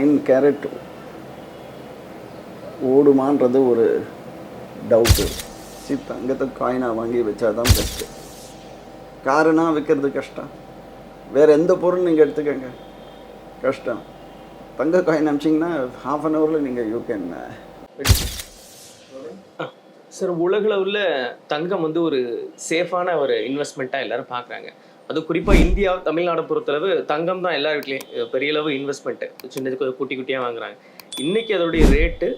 Nine carrot ஓடுமான்றது ஒரு doubt C தங்கத்தை காயினாக வாங்கி வச்சாதான் பெஸ்ட்டு காரணம் விற்கிறது கஷ்டம். வேறு எந்த பொருள் நீங்கள் எடுத்துக்கங்க? கஷ்டம். தங்க காயின் அமிச்சிங்கன்னா ஹாஃப் அன் ஹவரில் நீங்கள் யூ கேன் சார் உலகளவில் தங்கம் வந்து ஒரு சேஃபான ஒரு இன்வெஸ்ட்மெண்ட்டாக எல்லாரும் பார்க்குறாங்க. அது குறிப்பாக இந்தியா தமிழ்நாடு பொறுத்தளவு தங்கம் தான் எல்லா வீட்லேயும் பெரிய அளவு இன்வெஸ்ட்மெண்ட்டு சின்னது குட்டி குட்டியாக வாங்குறாங்க. இன்னைக்கு அதோடைய ரேட்டு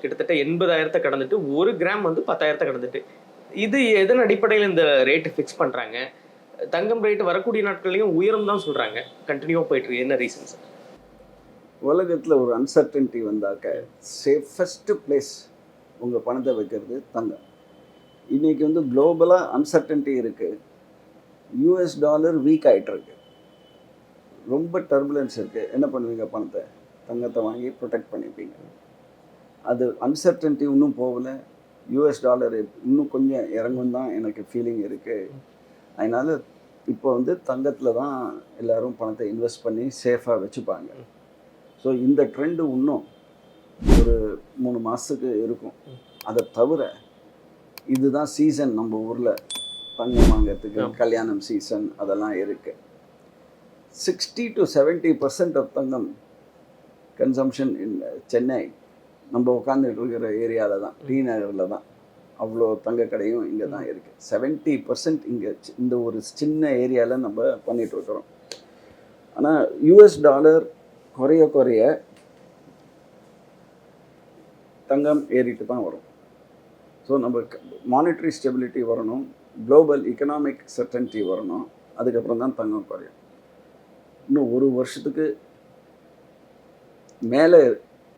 கிட்டத்தட்ட எண்பதாயிரத்தை கடந்துட்டு ஒரு கிராம் வந்து பத்தாயிரத்தை கடந்துட்டு. இது எதன் அடிப்படையில் இந்த ரேட்டு ஃபிக்ஸ் பண்ணுறாங்க தங்கம் ரேட்டு வரக்கூடிய நாட்கள்லையும் உயரம் தான் சொல்கிறாங்க கண்டினியூவாக போயிட்டு என்ன ரீசன்ஸ் உலகத்தில் ஒரு அன்சர்டன்ட்டி வந்தாக்க சேஃபஸ்ட்டு பிளேஸ் உங்கள் பணத்தை வைக்கிறது தங்கம். இன்றைக்கி வந்து குளோபலாக அன்சர்டன்ட்டி இருக்குது யூஎஸ் டாலர் வீக் ஆகிட்டுருக்கு ரொம்ப டர்புலன்ஸ் இருக்குது என்ன பண்ணுவீங்க? பணத்தை தங்கத்தை வாங்கி ப்ரொடெக்ட் பண்ணிப்பீங்க. அது அன்சர்டன்ட்டி இன்னும் போகல. யூஎஸ் டாலர் இன்னும் கொஞ்சம் இறங்கும் தான் எனக்கு ஃபீலிங் இருக்குது அதனால் இப்போ வந்து தங்கத்தில் தான் எல்லாரும் பணத்தை இன்வெஸ்ட் பண்ணி சேஃபாக வச்சுப்பாங்க. ஸோ இந்த ட்ரெண்டு இன்னும் ஒரு மூணு மாதத்துக்கு இருக்கும். அதை தவிர இதுதான் சீசன் நம்ம ஊரில். தங்கம் வாங்கிறதுக்கு. கல்யாணம் சீசன் அதெல்லாம் இருக்குது sixty to seventy percent of Thangam consumption in Chennai. நம்ம உட்காந்துட்டு இருக்கிற ஏரியாவில் தான் டி நகரில் தான் அவ்வளோ தங்க கடையும் இங்கே தான் இருக்குது செவன்ட்டி பர்சன்ட் இங்கே இந்த ஒரு சின்ன ஏரியாவில் நம்ம பண்ணிட்டு இருக்கிறோம். ஆனால் யூஎஸ் டாலர் குறைய குறைய தங்கம் ஏறிட்டு தான் வரும். ஸோ நம்ம மானிட்டரி ஸ்டெபிலிட்டி வரணும். குளோபல் எக்கனாமிக் சர்டன்ட்டி வரணும். அதுக்கப்புறம் தான் தங்கம் குறையும். இன்னும் ஒரு வருஷத்துக்கு மேலே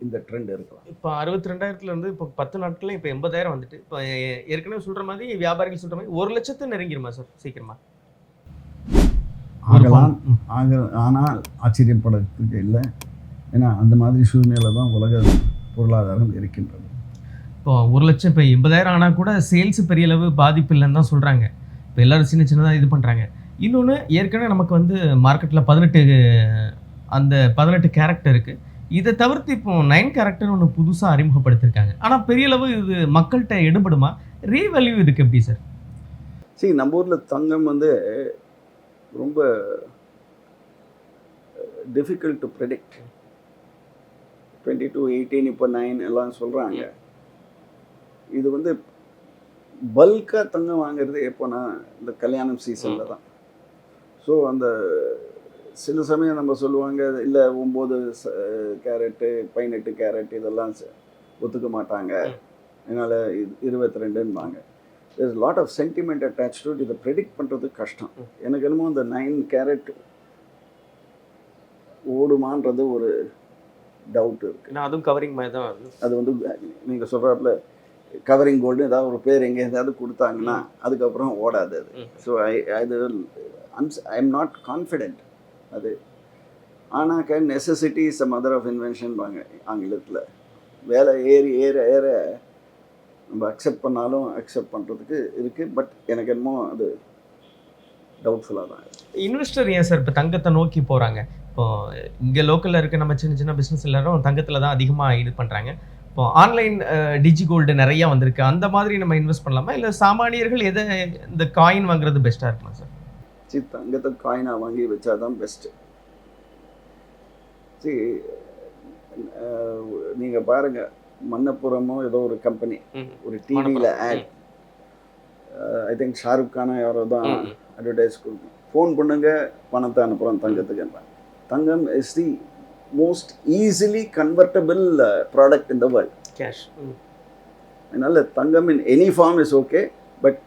இந்த ட்ரெண்ட் இருக்கலாம். இப்போ அறுபத்தி ரெண்டாயிரத்துல இருந்து இப்போ பத்து நாட்கள்ல இப்போ எண்பதாயிரம் வந்துட்டு. இப்போ ஏற்கனவே சொல்ற மாதிரி வியாபாரிகள் சொல்ற மாதிரி ஒரு லட்சத்தை நெருங்கிருமா சார் சீக்கிரமா? ஆகலாம். ஆக ஆனால் ஆச்சரியப்படுறதுக்கு இல்லை. ஏன்னா அந்த மாதிரி சூழ்நிலை தான் உலக பொருளாதாரம் இருக்கின்றது. இப்போ ஒரு லட்சம் இப்போ எண்பதாயிரம் ஆனால் கூட சேல்ஸ் பெரிய அளவு பாதிப்பு இல்லைன்னு தான் சொல்கிறாங்க இப்போ எல்லோரும் சின்ன சின்னதாக இது பண்ணுறாங்க இன்னொன்று ஏற்கனவே நமக்கு வந்து மார்க்கெட்டில் பதினெட்டு அந்த பதினெட்டு கேரக்டர் இருக்குது இதை தவிர்த்து இப்போ நைன் கேரக்டர் ஒன்று புதுசாக அறிமுகப்படுத்திருக்காங்க. ஆனால் பெரிய அளவு இது மக்கள்கிட்ட எடுபடுமா? ரீவேல்யூ இதுக்கு எப்படி சார் சரி நம்ம ஊரில் தங்கம் வந்து ரொம்ப difficult to predict twenty two eighteen இப்போ நைன் எல்லாம் சொல்கிறாங்க இது வந்து பல்காக தங்கம் வாங்குறது எப்போனா இந்த கல்யாணம் சீசனில் தான். ஸோ அந்த சில சமயம் நம்ம சொல்லுவாங்க இல்லை ஒம்பது கேரட்டு பதினெட்டு கேரட் இதெல்லாம் ஒத்துக்க மாட்டாங்க. அதனால் இருபத்தி ரெண்டுன்னுவாங்க there's lot of sentiment attached to it. இதை ப்ரெடிக்ட் பண்ணுறது கஷ்டம். எனக்கு என்னமோ இந்த நைன் கேரட் ஓடுமான்றது ஒரு டவுட் இருக்குது ஏன்னா அதுவும் கவரிங் மாதிரி தான் அது வந்து நீங்கள் சொல்கிறாப்புல கவரிங் கோல்டு ஏதாவது ஒரு பேர் எங்கே ஏதாவது கொடுத்தாங்கன்னா அதுக்கப்புறம் ஓடாது அது. ஸோ ஐ அது அன்ஸ் ஐ எம் நாட் கான்ஃபிடென்ட் அது ஆனாக்க necessity is a mother of invention வாங்க ஆங்கிலத்தில். வேலை ஏறி ஏற ஏற நம்ம அக்செப்ட் பண்ணாலும் அக்செப்ட் பண்ணுறதுக்கு இருக்குது பட் எனக்கு என்னமோ அது டவுட்ஃபுல்லாக தான். இன்வெஸ்டர் ஏன் சார் இப்போ தங்கத்தை நோக்கி போகிறாங்க இப்போ இங்கே லோக்கலில் இருக்க நம்ம சின்ன சின்ன பிஸ்னஸ் எல்லாரும் தங்கத்தில் தான் அதிகமாக இது பண்ணுறாங்க இப்போ ஆன்லைன் டிஜி கோல்டு நிறையா வந்திருக்கு. அந்த மாதிரி நம்ம இன்வெஸ்ட் பண்ணலாமா? இல்லை சாமானியர்கள் எதை இந்த காயின் வாங்குறது பெஸ்ட்டாக இருக்குமா சார் சரி தங்கத்தை காயினாக வாங்கி வச்சா தான் பெஸ்ட்டு சரி நீங்கள் பாருங்கள் மன்னப்புறமோ ஏதோ ஒரு கம்பெனி ஒரு டிவியில் ஆட் ஐ திங்க் ஷாருக் கானா யாரோ தான் அட்வர்டைஸ் கொடுக்கும் ஃபோன் பண்ணுங்க பணத்தை அனுப்புகிறோம் தங்கத்துக்குன்றாங்க தங்கம் is the most easily convertible product in the world cash அதனால் தங்கம் in any form is okay but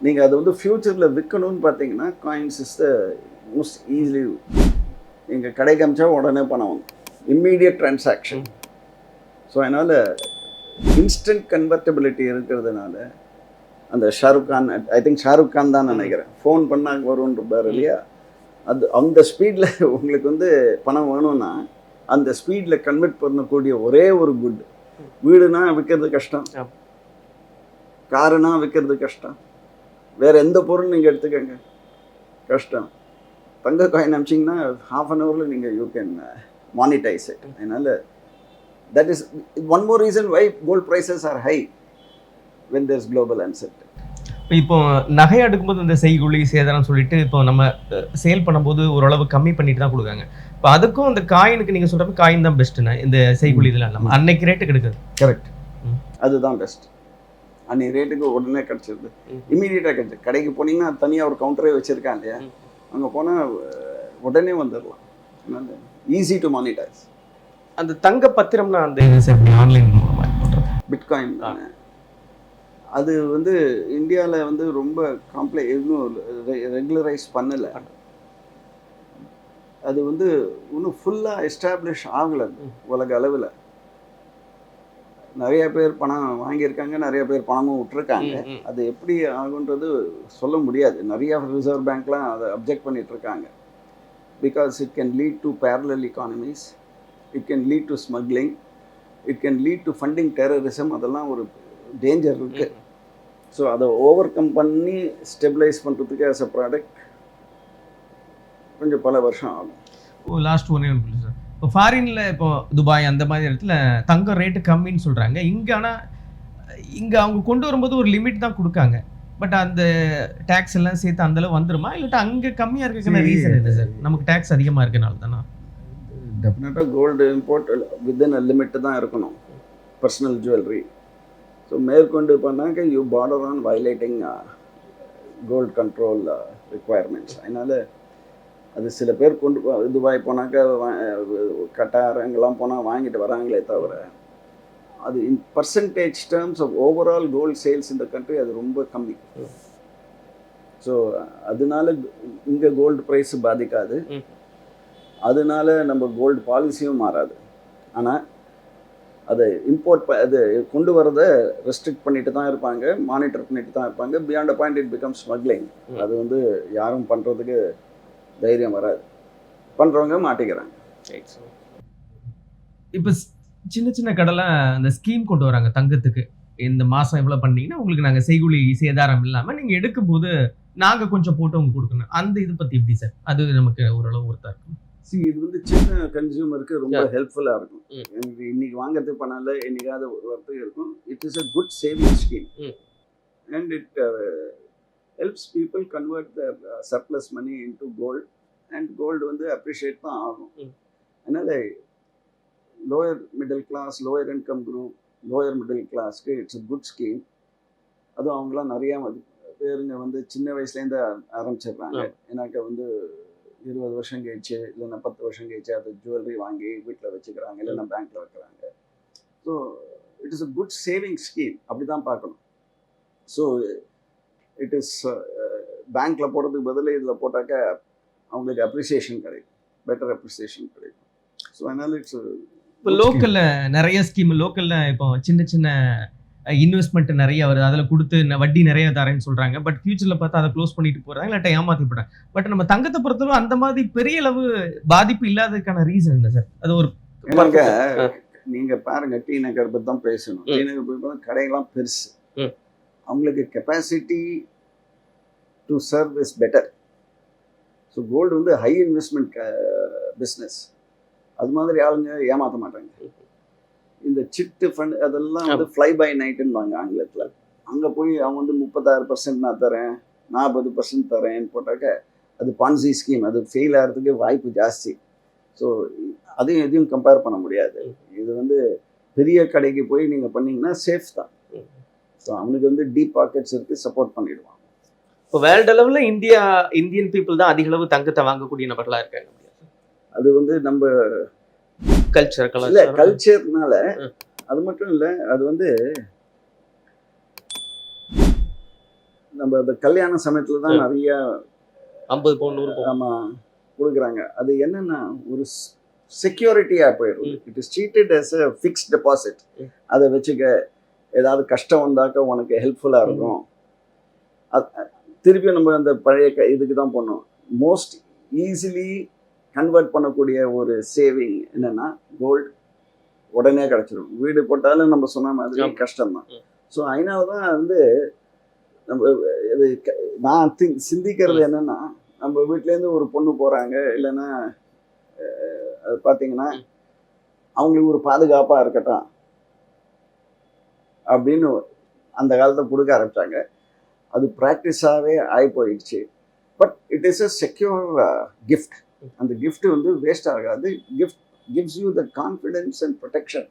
நீங்கள் அதை வந்து ஃப்யூச்சரில் விற்கணும்னு பார்த்தீங்கன்னா coins is the most easily நீங்கள் கடைக்கு அமிச்சா உடனே பணம் வாங்க இம்மீடியட் டிரான்சாக்ஷன் ஸோ அதனால் இன்ஸ்டன்ட் கன்வெர்டபிலிட்டி இருக்கிறதுனால அந்த ஷாருக் கான் ஐ திங்க் ஷாருக் கான் தான் நினைக்கிறேன். ஃபோன் பண்ணால் வரும்ன்றார் இல்லையா? அது அந்த ஸ்பீடில் உங்களுக்கு வந்து பணம் வேணும்னா அந்த ஸ்பீடில் கன்வெர்ட் பண்ணக்கூடிய ஒரே ஒரு குட் வீடுனா விற்கிறது கஷ்டம். காருனா விற்கிறது கஷ்டம். வேற எந்த பொருள் நீங்கள் எடுத்துக்கங்க. கஷ்டம். தங்க காயின் அமிச்சிங்கன்னா ஹாஃப் அன் ஹவரில் நீங்கள் யூ கேன் மானிட்டைஸ் இட் அதனால that is one more reason why gold prices are high when there's global unset இப்போ நகை அடுக்கும்போது இந்த செய்குழி சேதாரம் சொல்லிட்டு இப்போ நம்ம சேல் பண்ணும்போது ஓரளவு கம்மி பண்ணிட்டு தான் கொடுக்காங்க. இப்போ அதுக்கும் இந்த காயினுக்கு நீங்க சொல்ற மாதிரி காயின் தான் பெஸ்ட்டுண்ணா இந்த செய்குழி இதெல்லாம் இல்லாம. அன்னைக்கு ரேட்டு கிடைக்குது. கரெக்ட். அதுதான் பெஸ்ட் அன்னைக்கு ரேட்டுக்கு உடனே கிடச்சிருது. இமீடியட்டாக கிடச்சி கடைக்கு போனீங்கன்னா தனியாக ஒரு கவுண்டரே வச்சுருக்காங்க இல்லையா. அங்கே போனால் உடனே வந்துடலாம் ஈஸி டு மானிட்டைஸ் அந்த தங்க பத்திரம்னா அந்த ஆன்லைன் பிட்காயின் தானே. அது வந்து இந்தியாவில் வந்து ரொம்ப காம்ப்ளெ இன்னும் ரெகுலரைஸ் பண்ணலை. அது வந்து இன்னும் ஃபுல்லாக எஸ்டாப்ளிஷ் ஆகலை. உலக அளவில். நிறைய பேர் பணம் வாங்கியிருக்காங்க நிறைய பேர் பணமும் விட்டுருக்காங்க. அது எப்படி ஆகுன்றது சொல்ல முடியாது. நிறைய ரிசர்வ் பேங்க்லாம் அதை அப்ஜெக்ட் பண்ணிட்டு இருக்காங்க. Because it can lead to parallel economies it can lead to smuggling it can lead to funding terrorism அதெல்லாம் ஒரு டேஞ்சர் இருக்கு. ஸோ அதை ஓவர் கம் பண்ணி ஸ்டெபிளைஸ் பண்ணுறதுக்கு ஆஸ் அ ப்ராடக்ட் கொஞ்சம் பல வருஷம் ஆகும். ஓ லாஸ்ட் ஒன்னே ஒன்று சார் இப்போ ஃபாரின்ல இப்போ துபாய் அந்த மாதிரி இடத்துல தங்கம் ரேட்டு கம்மின்னு சொல்றாங்க. இங்க ஆனா இங்க அவங்க கொண்டு வரும்போது ஒரு லிமிட் தான் கொடுக்காங்க. பட் அந்த டேக்ஸ் எல்லாம் சேர்த்து அந்த அளவு வந்துருமா? இல்லாட்டா அங்க கம்மியா இருக்கிற See, ரீசன் என்ன சார். நமக்கு டேக்ஸ் அதிகமா இருக்கனால தானா? டெஃபினட்டாக gold import within a limit தான் இருக்கணும். பர்சனல் ஜுவல்லரி ஸோ மேற்கொண்டு பண்ணாக்க you border on violating gold control requirements அதனால் அது சில பேர் கொண்டு போ- துபாய் போனாக்க வா- கட்டார் அங்கெல்லாம் போனால் வாங்கிட்டு வராங்களே தவிர அது in percentage terms of overall gold sales இந்த கண்ட்ரி அது ரொம்ப கம்மி. ஸோ அதனால இங்கே கோல்டு ப்ரைஸ் பாதிக்காது. அதனால நம்ம கோல்டு பாலிசியும் மாறாது. ஆனால் அதை இம்போர்ட் அது கொண்டு வரதை ரெஸ்ட்ரிக்ட் பண்ணிட்டு தான் இருப்பாங்க மானிட்டர் பண்ணிட்டு தான் இருப்பாங்க. Beyond a point it become smuggling. அது வந்து யாரும் பண்ணுறதுக்கு தைரியம் வராது. பண்ணுறவங்க மாட்டிக்கிறாங்க. இப்போ சின்ன சின்ன கடலை அந்த ஸ்கீம் கொண்டு வராங்க தங்கத்துக்கு. இந்த மாசம் எவ்வளவு பண்ணீங்கன்னா உங்களுக்கு நாங்க செய்கூலி சேதாரம் இல்லாம நீங்க எடுக்கும்போது நாங்க கொஞ்சம் போட்டு உங்களுக்கு கொடுக்கணும். அந்த இது பத்தி எப்படி சார் அது நமக்கு ஓரளவு ஒருத்தா இருக்கும். சி இது வந்து சின்ன கன்சியூமருக்கு ரொம்ப. ஹெல்ப்ஃபுல்லாக இருக்கும். எனக்கு இன்னைக்கு வாங்குறதுக்கு பணம் என்னைக்காவது ஒரு வாரத்துக்கு இருக்கும் it is a good saving scheme. And it helps people convert their surplus money into gold and gold வந்து அப்ரிஷியேட் தான் ஆகும். அதனால lower middle class lower income group lower middle கிளாஸ்க்கு இட்ஸ் a குட் ஸ்கீம் அதுவும் அவங்களாம் நிறையா பேருங்க வந்து சின்ன வயசுலேருந்து ஆரம்பிச்சிடுறாங்க ஏன்னாக்க வந்து இருபது வருஷம் கழிச்சு இல்லைன்னா பத்து வருஷம் கழிச்சு அது ஜுவல்லரி வாங்கி வீட்டில் வச்சுக்கிறாங்க இல்லைன்னா பேங்க்கில் வைக்கிறாங்க. So it is a good saving scheme அப்படி தான் பார்க்கணும் ஸோ இட் இஸ் பேங்க்கில் போடுறதுக்கு பதில் இதில் போட்டாக்க அவங்களுக்கு அப்ரிசியேஷன் கிடைக்கும். பெட்டர் அப்ரிசியேஷன் கிடைக்கும். ஸோ அதனால இட்ஸ் இப்போ லோக்கல்ல நிறைய ஸ்கீம் லோக்கல்ல இப்போ சின்ன சின்ன இன்வெஸ்ட்மெண்ட் நிறைய வருது அதில் கொடுத்து வட்டி நிறைய தரேன்னு சொல்றாங்க. பட் ஃபியூச்சர்ல பார்த்தா அதை க்ளோஸ் பண்ணிட்டு போறாங்க இல்லாட்ட ஏமாத்தி போறாங்க. பட் நம்ம தங்கத்தை பொறுத்தவரை அந்த மாதிரி பெரிய அளவு பாதிப்பு இல்லாததுக்கான ரீசன் என்ன சார் அது ஒரு. நீங்க பாருங்க டி நகர் பத்தி தான் பேசணும். டி நகர் போய் பார்த்தா கடைகள்லாம் பெருசு. அவங்களுக்கு capacity to serve is better so gold வந்து ஹை இன்வெஸ்ட்மெண்ட் பிஸ்னஸ் அது மாதிரி ஆளுங்க ஏமாற்ற மாட்டாங்க. இந்த சிட்டு ஃபண்ட் அதெல்லாம் வந்து ஃப்ளை பை நைட்டுன்னு ஆங்கிலத்தில். அங்கே போய் அவன் வந்து முப்பத்தாறு பர்சன்ட் நான் தரேன் நாற்பது பர்சன்ட் தரேன்னு போட்டாக்க அது பான்சி ஸ்கீம் அது ஃபெயில் ஆகிறதுக்கு வாய்ப்பு ஜாஸ்தி. ஸோ அதையும் எதையும் கம்பேர் பண்ண முடியாது. இது வந்து பெரிய கடைக்கு போய் நீங்கள் பண்ணீங்கன்னா சேஃப் தான். ஸோ அவனுக்கு வந்து டீப் பாக்கெட்ஸ் இருக்கு சப்போர்ட் பண்ணிடுவான். இப்போ வேர்ல்ட் அளவுல இந்தியா இந்தியன் பீப்புள் தான் அதிக அளவு தங்கத்தை வாங்கக்கூடிய நபர்களா இருக்காங்க அது வந்து நம்ம கல்ச்சர் இல்ல கல்ச்சர்னால. அது மட்டும் இல்ல அது வந்து நம்ம அந்த கல்யாண சமயத்துல தான். நிறைய ஐம்பது பவுன் நூறு பவுன் ஆமா கொடுக்குறாங்க அது என்னன்னா ஒரு செக்யூரிட்டியா போயிடும். It is seated as a fixed deposit. அதை வச்சுக்க ஏதாவது கஷ்டம் வந்தாக்க உனக்கு ஹெல்ப்ஃபுல்லா இருக்கும் அது- திருப்பி நம்ம அந்த பழைய க- இதுக்கு தான் போனோம் மோஸ்ட் ஈஸிலி கன்வெர்ட் பண்ணக்கூடிய ஒரு சேவிங் என்னன்னா கோல்டு உடனே கிடைச்சிடும் வீடு போட்டாலும் நம்ம சொன்ன மாதிரி. கஷ்டம்தான். ஸோ அதனால தான் வந்து நம்ம இது நான் திங்க் சிந்திக்கிறது என்னன்னா நம்ம வீட்டிலேருந்து ஒரு பொண்ணு போகிறாங்க இல்லைன்னா அது பார்த்தீங்கன்னா அவங்களுக்கு ஒரு பாதுகாப்பாக இருக்கட்டும் அப்படின்னு அந்த காலத்தை கொடுக்க ஆரம்பிச்சாங்க. அது ப்ராக்டிஸாகவே ஆகி போயிடுச்சு but it is a secure gift அந்த gift வந்து வேஸ்ட் ஆகாது. Gift gives you the confidence and protection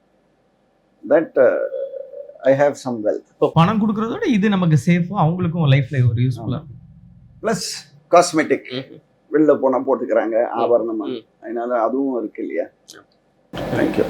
that I have some wealth இப்போ பணம் கொடுக்கறத விட இது நமக்கு சேஃபா அவங்களுக்கும் லைஃப்ல ஒரு யூஸ்ஃபுல்லா ப்ளஸ் காஸ்மெட்டிக். வெளில போனால் போட்டுக்கிறாங்க ஆபரணமாக. அதனால அதுவும் இருக்கு இல்லையா? தேங்க்யூ